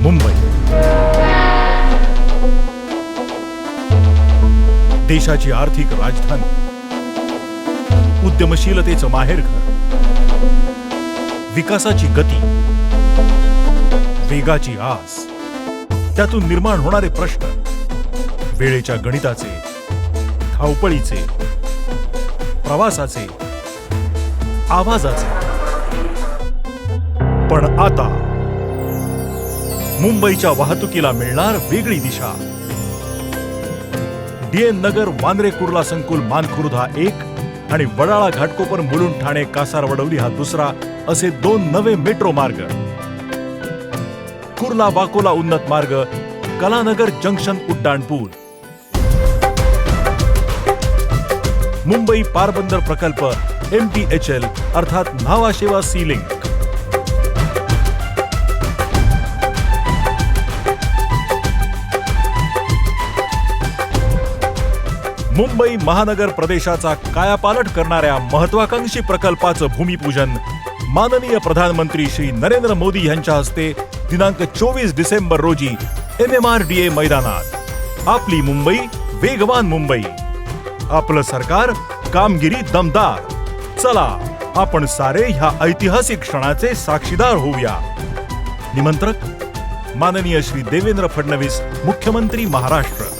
मुंबई. देशाची आर्थिक राजधानी. उद्यमशीलतेचं माहेरघर विकासाची गती. वेगाची आस. त्यातून निर्माण होणारे प्रश्न. वेळेच्या गणिताचे धावपळीचे प्रवासाचे आवाजाचे. पण आता मुंबईच्या वाहतुकीला मिळणार वेगळी दिशा. डीएन नगर वांद्रे कुर्ला संकुल मानखुर्द हा एक आणि वडाळा घाटकोपर मुलुंड ठाणे कासार वडवली हा दुसरा असे दोन नवे मेट्रो मार्ग. कुर्ला वाकोला उन्नत मार्ग कलानगर जंक्शन उड्डाणपूल. मुंबई पारबंदर प्रकल्प एम टी एच एल अर्थात न्हावा सेवा सीलिंग. मुंबई महानगर प्रदेशाचा कायापालट करणाऱ्या महत्वाकांक्षी प्रकल्पाचं भूमिपूजन माननीय प्रधानमंत्री श्री नरेंद्र मोदी यांच्या हस्ते दिनांक चोवीस डिसेंबर रोजी M M R D A मैदानात. आपली मुंबई वेगवान मुंबई. आपलं सरकार कामगिरी दमदार. चला आपण सारे ह्या ऐतिहासिक क्षणाचे साक्षीदार होऊया. निमंत्रक माननीय श्री देवेंद्र फडणवीस मुख्यमंत्री महाराष्ट्र.